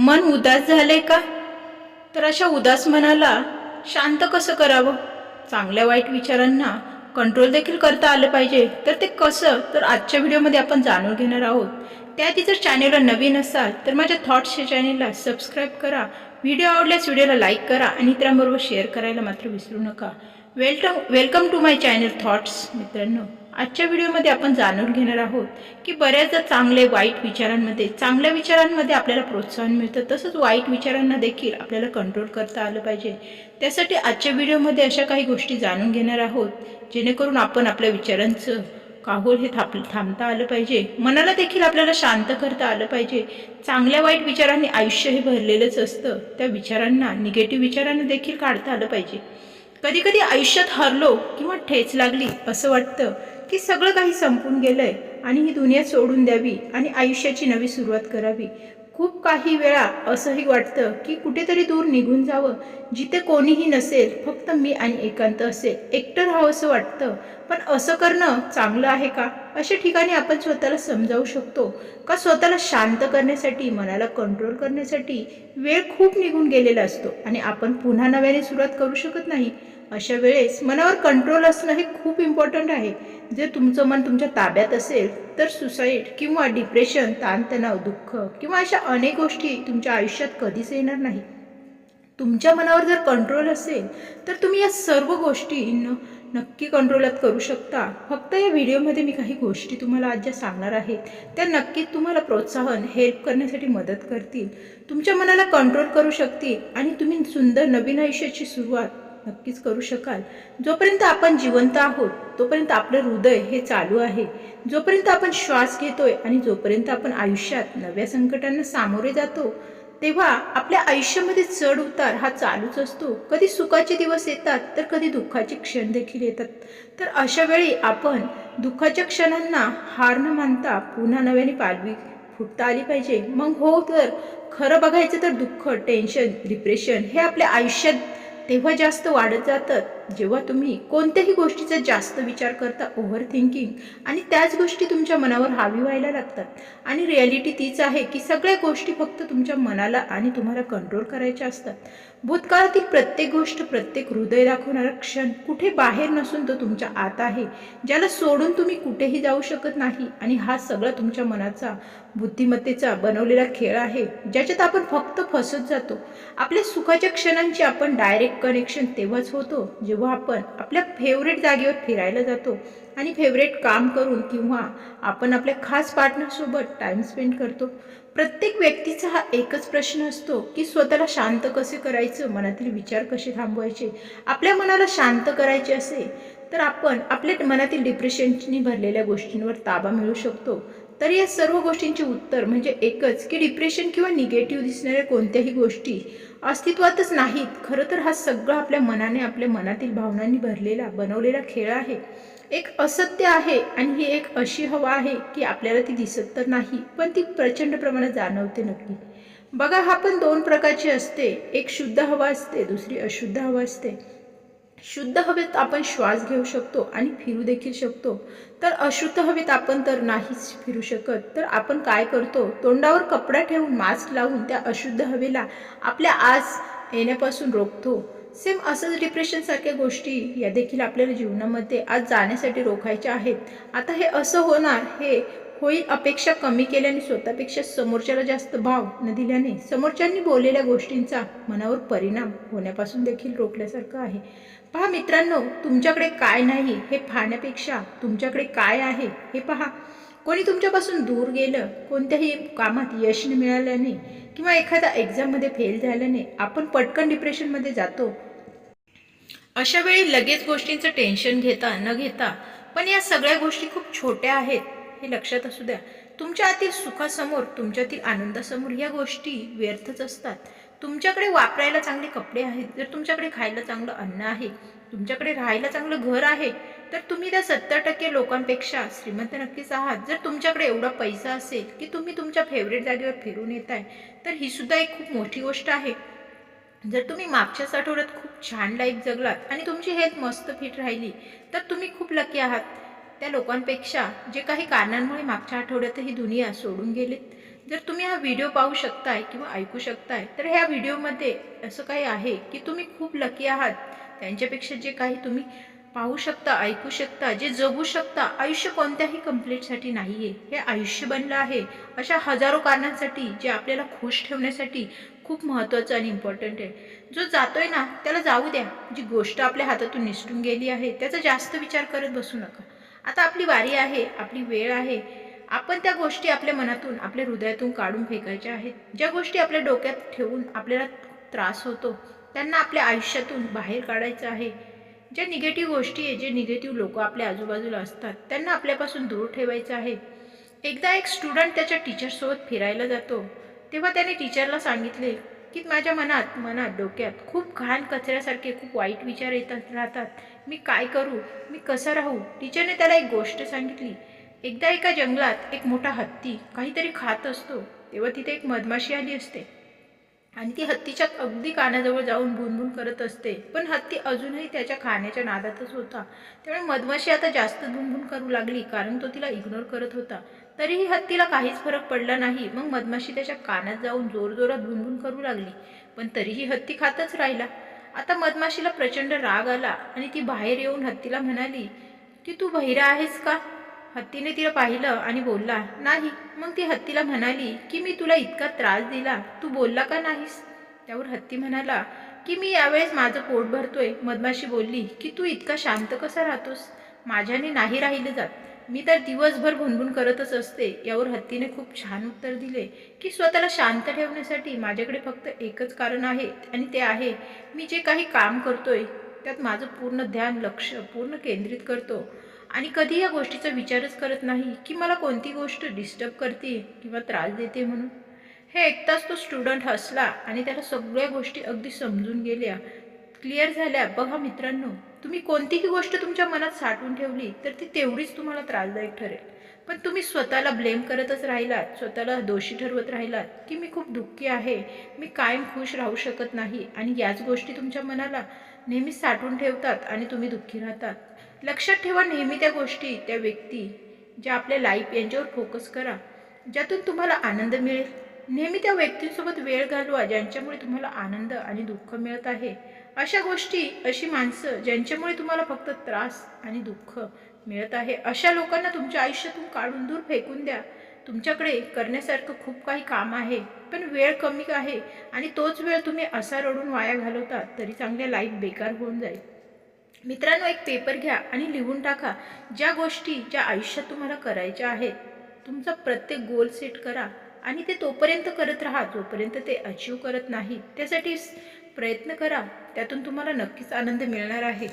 मन उदास झाले का? तर अशा उदास मनाला शांत कसं करावं? चांगल्या वाईट विचारांना कंट्रोल देखील करता आलं पाहिजे. तर ते कसं? तर आजच्या व्हिडिओमध्ये आपण जाणून घेणार आहोत. त्याआधी जर चॅनेलला नवीन असाल तर माझ्या थॉट्सच्या चॅनेलला सबस्क्राईब करा. व्हिडिओ आवडल्यास व्हिडिओला लाईक करा आणि इतरांबरोबर शेअर करायला मात्र विसरू नका. Welcome welcome to my channel thoughts मित्रांनो. आजच्या व्हिडिओमध्ये आपण जाणून घेणार आहोत की बऱ्याचदा चांगले वाईट विचारांमध्ये चांगल्या विचारांमध्ये आपल्याला प्रोत्साहन मिळतं. तसंच वाईट विचारांना देखील आपल्याला कंट्रोल करता आलं पाहिजे. त्यासाठी आजच्या व्हिडिओमध्ये अशा काही गोष्टी जाणून घेणार आहोत जेणेकरून आपण आपल्या विचारांचं काहोल हे थाप थांबता आलं पाहिजे. मनाला देखील आपल्याला शांत करता आलं पाहिजे. चांगल्या वाईट विचारांनी आयुष्य हे भरलेलंच असतं. त्या विचारांना निगेटिव्ह विचारांना देखील काढता आलं पाहिजे. कधी कधी आयुष्यात हरलो किंवा ठेच लागली असं वाटतं. की सगळं काही संपून गेलंय आणि ही दुनिया सोडून द्यावी आणि आयुष्याची नवी सुरुवात करावी. खूप काही वेळा असंही वाटतं की कुठेतरी दूर निघून जावं. जिथे कोणीही नसेल फक्त मी आणि एकांत असेल. एकटं राहावं असं वाटतं. पण असं करणं चांगलं आहे का? अशा ठिकाणी आपण स्वतःला समजावू शकतो का? स्वतःला शांत करण्यासाठी मनाला कंट्रोल करण्यासाठी वेळ खूप निघून गेलेला असतो आणि आपण पुन्हा नव्याने सुरुवात करू शकत नाही. अशा वेळेस मनावर कंट्रोल असणं हे खूप इम्पॉर्टंट आहे. जर तुमचं मन तुमच्या ताब्यात असेल तर सुसाईड किंवा डिप्रेशन ताणतणाव दुःख किंवा अशा अनेक गोष्टी तुमच्या आयुष्यात कधीच येणार नाही. तुमच्या मनावर जर कंट्रोल असेल तर तुम्ही या सर्व गोष्टी नक्की कंट्रोलात करू शकता. फक्त या व्हिडिओमध्ये मी काही गोष्टी तुम्हाला आज ज्या सांगणार आहेत त्या नक्कीच तुम्हाला प्रोत्साहन हेल्प करण्यासाठी मदत करतील. तुमच्या मनाला कंट्रोल करू शकतील आणि तुम्ही सुंदर नवीन आयुष्याची सुरुवात नक्कीच करू शकाल. जोपर्यंत आपण जिवंत आहोत तोपर्यंत आपलं हृदय हे चालू आहे. जोपर्यंत आपण श्वास घेतोय आणि जोपर्यंत आपण आयुष्यात नव्या संकटांना सामोरे जातो तेव्हा आपल्या आयुष्यामध्ये चढ उतार हा चालूच असतो. कधी सुखाचे दिवस येतात तर कधी दुःखाचे क्षण देखील येतात. तर अशा वेळी आपण दुःखाच्या क्षणांना हार न मानता पुन्हा नव्याने पालवी फुटता आली पाहिजे. मग हो तर खरं बघायचं तर दुःख टेन्शन डिप्रेशन हे आपल्या आयुष्यात तेव्हा जास्त वाढत जातात. जेव्हा तुम्ही कोणत्याही गोष्टीचा जास्त विचार करता ओव्हर थिंकिंग आणि त्याच गोष्टी तुमच्या मनावर हावी व्हायला लागतात. आणि रियालिटी तीच आहे की सगळ्या गोष्टी फक्त तुमच्या मनाला आणि तुम्हाला कंट्रोल करायच्या असतात. भूतकाळातील प्रत्येक गोष्ट प्रत्येक हृदय दाखवणारा क्षण कुठे बाहेर नसून तो तुमच्या आत आहे ज्याला सोडून तुम्ही कुठेही जाऊ शकत नाही. आणि हा सगळा तुमच्या मनाचा बुद्धिमत्तेचा बनवलेला खेळ आहे ज्याच्यात आपण फक्त फसत जातो. आपल्या सुखाच्या क्षणांची आपण डायरेक्ट कनेक्शन तेव्हाच होतो जेव्हा आपण आपल्या फेवरेट जागेवर फिरायला जातो आणि फेवरेट काम करून किंवा आपण आपल्या खास पार्टनरसोबत टाइम स्पेंड करतो प्रत्येक व्यक्तीचा हा एकच प्रश्न असतो की स्वतःला शांत कसे करायचं मनातील विचार कसे थांबवायचे? आपल्या मनाला शांत करायचे असेल तर आपण आपल्या मनातील डिप्रेशननी भरलेल्या गोष्टींवर ताबा मिळू शकतो. तर या सर्व गोष्टींचे उत्तर म्हणजे एकच की डिप्रेशन किंवा निगेटिव्ह दिसणाऱ्या कोणत्याही गोष्टी अस्तित्वातच नाहीत. खरं तर हा सगळा आपल्या मनाने आपल्या मनातील भावनांनी भरलेला बनवलेला खेळ आहे. एक असत्य आहे आणि ही एक अशी हवा आहे की आपल्याला ती दिसत तर नाही पण ती प्रचंड प्रमाणात जाणवते नक्की. बघा हा पण दोन प्रकारची असते. एक शुद्ध हवा असते दुसरी अशुद्ध हवा असते. शुद्ध हवेत आपण श्वास घेऊ शकतो आणि फिरू देखील शकतो. तर अशुद्ध हवेत आपण तर नाहीच फिरू शकत. तर आपण काय करतो? तोंडावर कपडा ठेवून मास्क लावून त्या अशुद्ध हवेला आपल्या आज येण्यापासून रोखतो. सेम असंच डिप्रेशन सारख्या गोष्टी या देखील आपल्याला जीवनामध्ये आज जाण्यासाठी रोखायच्या आहेत. आता हे असं होणार हे होईल अपेक्षा कमी केल्याने स्वतःपेक्षा समोरच्याला जास्त भाव न दिल्याने समोरच्यांनी बोललेल्या गोष्टींचा मनावर परिणाम होण्यापासून देखील रोखल्यासारखं आहे. पहा मित्रांनो तुमच्याकडे काय नाही हे पाहण्यापेक्षा तुमच्याकडे काय आहे हे पहा. कोणी तुमच्यापासून दूर गेलं कोणत्याही कामात यश न मिळाल्याने किंवा एखाद्या एक्झाममध्ये फेल झाल्याने आपण पटकन डिप्रेशनमध्ये जातो. अशा वेळी लगेच गोष्टींचं टेन्शन घेता न घेता पण या सगळ्या गोष्टी खूप छोट्या आहेत. हे लक्षात असू द्या. तुमच्या आतील सुखासमोर तुमच्यातील आनंदासमोर या गोष्टी व्यर्थच असतात. तुमच्याकडे वापरायला चांगले कपडे आहेत जर तुमच्याकडे खायला चांगलं अन्न आहे तुमच्याकडे राहायला चांगलं घर आहे तर तुम्ही त्या सत्तर टक्के लोकांपेक्षा श्रीमंत नक्कीच आहात. जर तुमच्याकडे एवढा पैसा असेल की तुम्ही तुमच्या फेवरेट जागेवर फिरून येत आहे तर ही सुद्धा एक खूप मोठी गोष्ट आहे. जर तुम्ही मागच्याच आठवड्यात खूप छान लाईफ जगलात आणि तुमची हेल्थ मस्त फिट राहिली तर तुम्ही खूप लकी आहात. त्या लोकांपेक्षा जे काही कारणांमुळे मागच्या आठवड्यात ही दुनिया सोडून गेलीत. जर तुम्ही हा व्हिडिओ पाहू शकताय किंवा ऐकू शकताय तर ह्या व्हिडिओमध्ये असं काही आहे की तुम्ही खूप लकी आहात. त्यांच्यापेक्षा जे काही तुम्ही पाहू शकता ऐकू शकता जे जगू शकता आयुष्य कोणत्याही कम्प्लीटसाठी नाही आहे हे आयुष्य बनलं आहे. अशा हजारो कारणांसाठी जे आपल्याला खुश ठेवण्यासाठी खूप महत्त्वाचं आणि इम्पॉर्टंट आहे. जो जातोय ना त्याला जाऊ द्या. जी गोष्ट आपल्या हातातून निसटून गेली आहे त्याचा जास्त विचार करत बसू नका. आता आपली वारी आहे आपली वेळ आहे. आपण त्या गोष्टी आपल्या मनातून आपल्या हृदयातून काढून फेकायच्या आहेत. ज्या गोष्टी आपल्या डोक्यात ठेवून आपल्याला त्रास होतो त्यांना आपल्या आयुष्यातून बाहेर काढायचं आहे. ज्या निगेटिव्ह गोष्टी आहे जे निगेटिव्ह लोक आपल्या आजूबाजूला असतात त्यांना आपल्यापासून दूर ठेवायचं आहे. एकदा एक स्टुडंट त्याच्या टीचरसोबत फिरायला जातो. तेव्हा त्याने टीचरला सांगितले की माझ्या मनात मनात डोक्यात खूप घाण कचऱ्यासारखे खूप वाईट विचार येतात राहतात. मी काय करू? मी कसं राहू? टीचरने त्याला एक गोष्ट सांगितली. एकदा एका जंगलात एक मोठा हत्ती काहीतरी खात असतो. तेव्हा तिथे एक मधमाशी आली असते. आणि ती हत्तीच्या अगदी कानाजवळ जाऊन भुनभुन करत असते. पण हत्ती अजूनही त्याच्या खाण्याच्या नादातच होता. त्यामुळे मधमाशी आता जास्त भुनभुन करू लागली कारण तो तिला इग्नोर करत होता. तरीही हत्तीला काहीच फरक पडला नाही. मग मधमाशी त्याच्या कानात जाऊन जोरजोरात भुनभुन करू लागली. पण तरीही हत्ती खातच राहिला. आता मधमाशीला प्रचंड राग आला आणि ती बाहेर येऊन हत्तीला म्हणाली की तू बहिरा आहेस का? हत्तीने तिला पाहिलं आणि बोलला नाही. मग ती हत्तीला म्हणाली की मी तुला इतका त्रास दिला. तू बोलला का नाहीस? त्यावर हत्ती म्हणाला की मी यावेळेस माझं पोट भरतोय. मधमाशी बोलली की तू इतका शांत कसा राहतोस? माझ्याने नाही राहिलं जात. मी तर दिवसभर भुणभुण करतच असते. यावर हत्तीने खूप छान उत्तर दिले की स्वतःला शांत ठेवण्यासाठी माझ्याकडे फक्त एकच कारण आहे आणि ते आहे मी जे काही काम करतोय त्यात माझं पूर्ण ध्यान लक्ष पूर्ण केंद्रित करतो. आणि कधी या गोष्टीचा विचारच करत नाही की मला कोणती गोष्ट डिस्टर्ब करते किंवा त्रास देते म्हणून. हे ऐकताच तो स्टुडंट हसला आणि त्याला सगळ्या गोष्टी अगदी समजून गेल्या. क्लिअर झाल्या. बघा मित्रांनो तुम्ही कोणतीही गोष्ट तुमच्या मनात साठवून ठेवली तर ती तेवढीच तुम्हाला त्रासदायक ठरेल. पण तुम्ही स्वतःला ब्लेम करतच राहिलात स्वतःला दोषी ठरवत राहिलात की मी खूप दुःखी आहे मी कायम खुश राहू शकत नाही आणि याच गोष्टी तुमच्या मनाला नेहमीच साठवून ठेवतात आणि तुम्ही दुःखी राहतात. लक्षात ठेवा नेहमी त्या गोष्टी त्या व्यक्ती ज्या आपल्या लाईफ यांच्यावर फोकस करा ज्यातून तुम्हाला आनंद मिळेल. नेहमी त्या व्यक्तींसोबत वेळ घालवा ज्यांच्यामुळे तुम्हाला आनंद आणि दुःख मिळत आहे. अशा गोष्टी अशी माणसं ज्यांच्यामुळे तुम्हाला फक्त त्रास आणि दुःख मिळत आहे अशा लोकांना तुमच्या आयुष्यातून काढून दूर फेकून द्या. तुमच्याकडे करण्यासारखं खूप काही काम आहे पण वेळ कमी आहे आणि तोच वेळ तुम्ही असा रडून वाया घालवता तरी चांगल्या लाईफ बेकार होऊन जाईल. मित्रांनो एक पेपर घ्या आणि लिहून टाका ज्या गोष्टी ज्या आयुष्यात तुम्हाला करायच्या आहेत. तुमचा प्रत्येक गोल सेट करा आणि ते तोपर्यंत करत राहा जोपर्यंत ते अचीव करत नाही. त्यासाठी प्रयत्न करा त्यातून तुम्हाला नक्कीच आनंद मिळणार आहे.